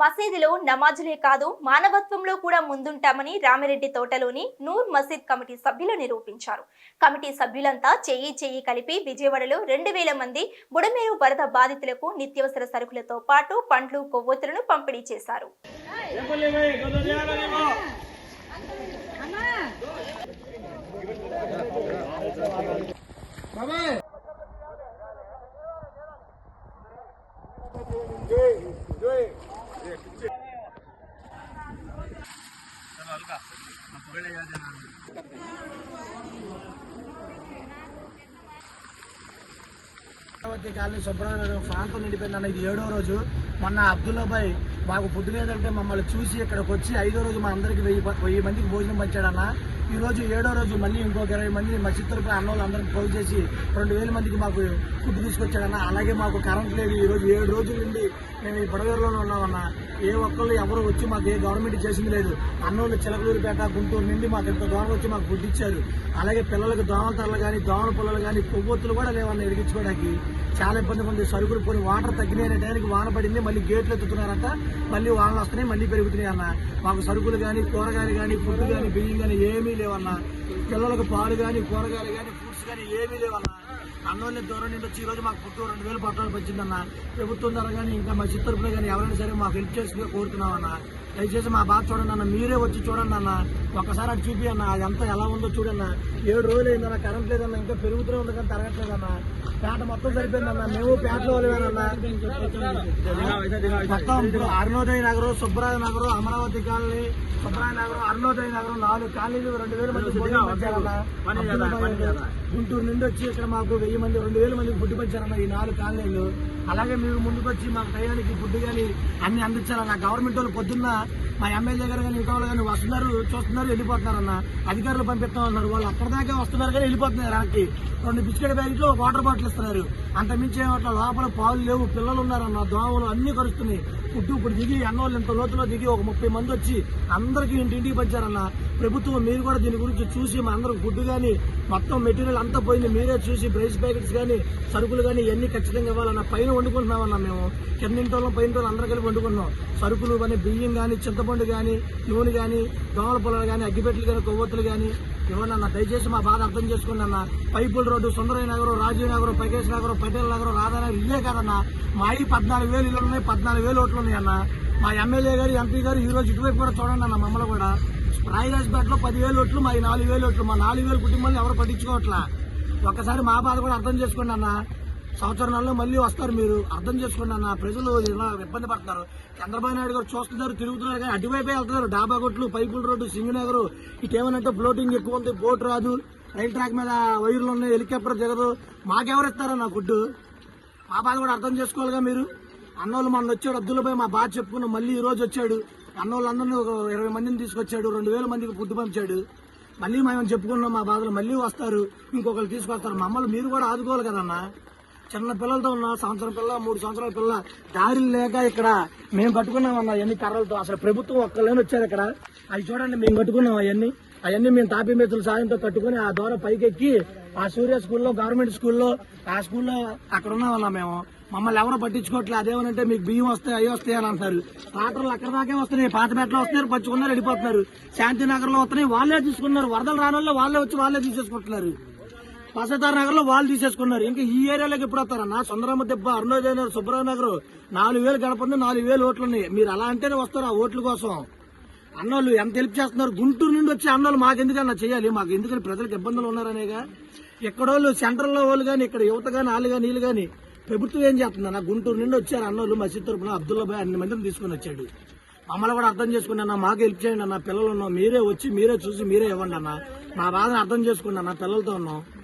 మసీదులో నమాజులే కాదు మానవత్వంలో కూడా ముందుంటామని రామిరెడ్డి తోటలోని నూర్ మసీద్ కమిటీ సభ్యులు నిరూపించారు. కమిటీ సభ్యులంతా చేయి చేయి కలిపి విజయవాడలో రెండు వేల మంది బుడమేరు వరద బాధితులకు నిత్యవసర సరుకులతో పాటు పండ్లు కొవ్వొత్తులను పంపిణీ చేశారు. అమరావతి కాలనీ సుబ్రహ్మణ్యం ప్రాంతం నిండిపోయింది ఇది ఏడో రోజు. మొన్న అబ్దుల్లాబాయ్ మాకు పొద్దులేదంటే మమ్మల్ని చూసి ఇక్కడికి వచ్చి ఐదో రోజు మా అందరికి వెయ్యి వెయ్యి మందికి భోజనం పంచాడన్న. ఈరోజు ఏడో రోజు మళ్ళీ ఇంకొక ఇరవై మంది మా చిత్తూరు అన్న వాళ్ళందరికీ ఫోన్ చేసి రెండు వేల మందికి మాకు ఫుడ్ తీసుకొచ్చాడన్న అలాగే మాకు కరెంట్ లేదు. ఈరోజు ఏడు రోజుల నుండి మేము ఈ బుడగూరులోనే ఉన్నామన్న. ఏ ఒక్కళ్ళు ఎవరు వచ్చి మాకు ఏ గవర్నమెంట్ చేసింది లేదు. అన్నోళ్ళు చిలకలూరుపేట గుంటూరు నుండి మాకు ఇంత దూరం వచ్చి మాకు ఫుడ్ ఇచ్చారు. అలాగే పిల్లలకు దోమల తరలు కానీ దోమల పుల్లలు కానీ కొవ్వొత్తులు కూడా లేవన్న ఎరిగించుకోవడానికి చాలా ఇబ్బంది ఉంది సరుకులు పోయి వాటర్ తగ్గినాయి టైంకి వాన పడింది. మళ్ళీ గేట్లు ఎత్తుతున్నారంట. మళ్ళీ వానలు వస్తున్నాయి మళ్ళీ పెరుగుతున్నాయి అన్న మాకు సరుకులు కానీ కూరగాయలు కానీ ఫుడ్ కానీ బియ్యం కానీ ఏమీ లేవన్నా. పిల్లలకు పాలు కానీ కూరగాయలు కానీ ఫ్రూట్స్ కానీ ఏమీ లేవన్నా. అన్నోళ్ళ దూరం నుండి వచ్చి ఈరోజు మాకు పుట్టు రెండు వేలు పట్టాలు వచ్చిందన్న ప్రభుత్వం ద్వారా కానీ ఇంకా మా చిత్తూరులో కానీ ఎవరైనా సరే మాకు హెల్ప్ చేసి కోరుతున్నామన్నా. దయచేసి మా బాధ చూడండి అన్న. మీరే వచ్చి చూడండి అన్న. ఒక్కసారి అటు చూపి అన్న. అదంతా ఎలా ఉందో చూడన్న ఏడు రోజులు అయిందన్న కరెంట్ లేదన్న ఇంకా పెరుగుతూనే ఉంది కానీ తరగట్లేదన్న పేట మొత్తం సరిపోయిందన్న మేము పేటలో మొత్తం అరుణోదయ నగరం సుబ్బరాయ నగరం అమరావతి కాలనీ సుబ్బరాయ నగరం అరుణోదయ నగరం నాలుగు కాలనీలు రెండు వేల మంది గుంటూరు నుండి వచ్చి ఇక్కడ మాకు వెయ్యి మంది రెండు వేల మందికి ఫుడ్ పంచారన్న ఈ నాలుగు కాలనీలు. అలాగే మీరు ముందుకు వచ్చి మాకు టయానికి ఫుడ్ కానీ అన్ని అందించాలన్న. గవర్నమెంట్ వాళ్ళు పొద్దున్న మా ఎమ్మెల్యే గారు కానీ ఇంకా వాళ్ళు కానీ వస్తున్నారు చూస్తున్నారు వెళ్ళిపోతున్నారన్న. అధికారులు పంపిస్తాం అన్నారు వాళ్ళు అక్కడిదాకా వస్తున్నారు కానీ వెళ్ళిపోతున్నారు వెనక్కి. రెండు బిస్కెట్ ప్యాకెట్లు ఒక వాటర్ బాటిల్ ఇస్తున్నారు. అంత మించి ఏమట్లా లోపల పాలు లేవు పిల్లలు ఉన్నారన్న దోమలు అన్ని కరుస్తున్నాయి. పుట్టు ఇప్పుడు దిగి అన్నోళ్ళు ఇంత లోతులో దిగి ఒక ముప్పై మంది వచ్చి అందరికీ ఇంటింటికి పంచారన్న. ప్రభుత్వం మీరు కూడా దీని గురించి చూసి మా అందరూ ఫుడ్ కానీ మొత్తం మెటీరియల్ అంతా పోయింది మీరే చూసి బ్రైస్ ప్యాకెట్స్ కానీ సరుకులు కానీ ఇవన్నీ ఖచ్చితంగా ఇవ్వాలన్న పైన వండుకుంటున్నామన్న మేము. కిందింటోళ్ళం పైన వాళ్ళం అందరం కలిపి వండుకున్నాం సరుకులు కానీ బియ్యం కానీ చింతపండు కానీ నూనె కానీ దోమల పొలాలు కానీ అగ్గిపెట్టెలు కానీ కొవ్వొత్తులు కానీ ఇవ్వండి అన్న దయచేసి మా బాధ అర్థం చేసుకోండి అన్న పైపుల్ రోడ్డు సుందరయ్య నగరం రాజీవ్ నగరం పైకేశ్ నగరం పటేల్ నగరం రాధానగర్ ఇల్లే కదన్న మా అయ్యి పద్నాలుగు వేలు ఇల్లు ఉన్నాయి పద్నాలుగు వేలు ఓట్లు ఉన్నాయి అన్న మా ఎమ్మెల్యే గారు ఎంపీ గారు ఈ రోజు ఇటువైపు కూడా చూడండి అన్న మమ్మల్ని కూడా. రాయరాజ్పేటలో పదివేలు ఓట్లు మా నాలుగు వేలు ఓట్లు మా నాలుగు వేలు కుటుంబాలను ఎవరు పట్టించుకోవట్లా? ఒక్కసారి మా బాధ కూడా అర్థం చేసుకోండి అన్న సంవత్సరాల్లో మళ్ళీ వస్తారు మీరు. అర్థం చేసుకోండి అన్న. ప్రజలు ఇలా ఇబ్బంది పడుతున్నారు. చంద్రబాబు నాయుడు గారు చూస్తున్నారు తిరుగుతున్నారు కానీ అటువైపే వెళ్తున్నారు. డాబా కొట్లు పైపుల రోడ్డు సింగనగర్. ఇటేమనంటే ఫ్లోటింగ్ ఎక్కువ ఉంది బోట్ రాదు. రైల్ ట్రాక్ మీద వైర్లు ఉన్నాయి హెలికాప్టర్ జరగదు మాకెవరు ఇస్తారన్న ఫుడ్ మా బాధ కూడా అర్థం చేసుకోవాలిగా మీరు. అన్నోళ్ళు మొన్న వచ్చాడు అద్దులపై మా బాధ చెప్పుకున్నాం మళ్ళీ ఈ రోజు వచ్చాడు. అన్నోళ్ళందరినీ ఒక ఇరవై మందిని తీసుకొచ్చాడు రెండు వేల మందికి ఫుడ్ పంచాడు మళ్ళీ మేము చెప్పుకున్నాం మా బాధలు మళ్ళీ వస్తారు. ఇంకొకరు తీసుకొస్తారు. మమ్మల్ని మీరు కూడా ఆదుకోవాలి కదన్నా. చిన్న పిల్లలతో ఉన్న సంవత్సరం పిల్ల మూడు సంవత్సరాల పిల్ల దారిలు లేక ఇక్కడ మేము కట్టుకున్నామన్న అవన్నీ కర్రలతో. అసలు ప్రభుత్వం ఒక్కలేని వచ్చారు ఇక్కడ. అవి చూడండి మేము కట్టుకున్నాం అవన్నీ. అవన్నీ మేము తాపీ మిత్రుల సాయంతో కట్టుకుని ఆ ద్వారా పైకెక్కి ఆ సూర్య స్కూల్లో గవర్నమెంట్ స్కూల్లో ఆ స్కూల్లో అక్కడ ఉన్నామన్నా మేము. మమ్మల్ని ఎవరు పట్టించుకోవట్లేదు అదేమనంటే మీకు బియ్యం వస్తాయి అవి వస్తాయి అని అంటారు పాత్రలు అక్కడ దాకే వస్తున్నాయి పాతపేటలో వస్తున్నారు పంచుకున్నారు వెళ్ళిపోతున్నారు. శాంతినగర్లో వస్తున్నాయి వాళ్ళే తీసుకున్నారు వరదలు రాని వాళ్ళే వచ్చి వాళ్ళే తీసేసుకుంటున్నారు. పసదార్ నగర్లో వాళ్ళు తీసేసుకున్నారు. ఇంకా ఈ ఏరియాలోకి ఎప్పుడు వస్తారన్న సుందరమ్మ దెబ్బ అరుణోదయ నగర్ సుబ్రహ్మ నగర్ నాలుగు వేలు గడపంది నాలుగు వేలు ఓట్లు ఉన్నాయి మీరు అలా అంటేనే వస్తారు ఆ ఓట్ల కోసం. అన్నోళ్ళు ఎంత హెల్ప్ చేస్తున్నారు? గుంటూరు నుండి వచ్చి అన్నోళ్ళు మాకు ఎందుకన్నా చేయాలి? మాకు ఎందుకని ప్రజలకు ఇబ్బందులు ఉన్నారనేగా? ఎక్కడోళ్ళు వాళ్ళు లో వాళ్ళు కానీ ఇక్కడ యువత కానీ వాళ్ళు కానీ వీళ్ళు కానీ ప్రభుత్వం ఏం చేస్తుందన్న గుంటూరు నుండి వచ్చారు అన్నోళ్ళు మసీద్ తరపున అబ్దుల్లా బాయ్ అన్ని మందిని తీసుకుని వచ్చాడు. మమ్మల్ని కూడా అర్థం చేసుకుని అన్న మాకు హెల్ప్ చేయండి అన్న పిల్లలు ఉన్నాం. మీరే వచ్చి మీరే చూసి మీరే ఇవ్వండి అన్న. మా బాధను అర్థం చేసుకోండి అన్న పిల్లలతో ఉన్నాం.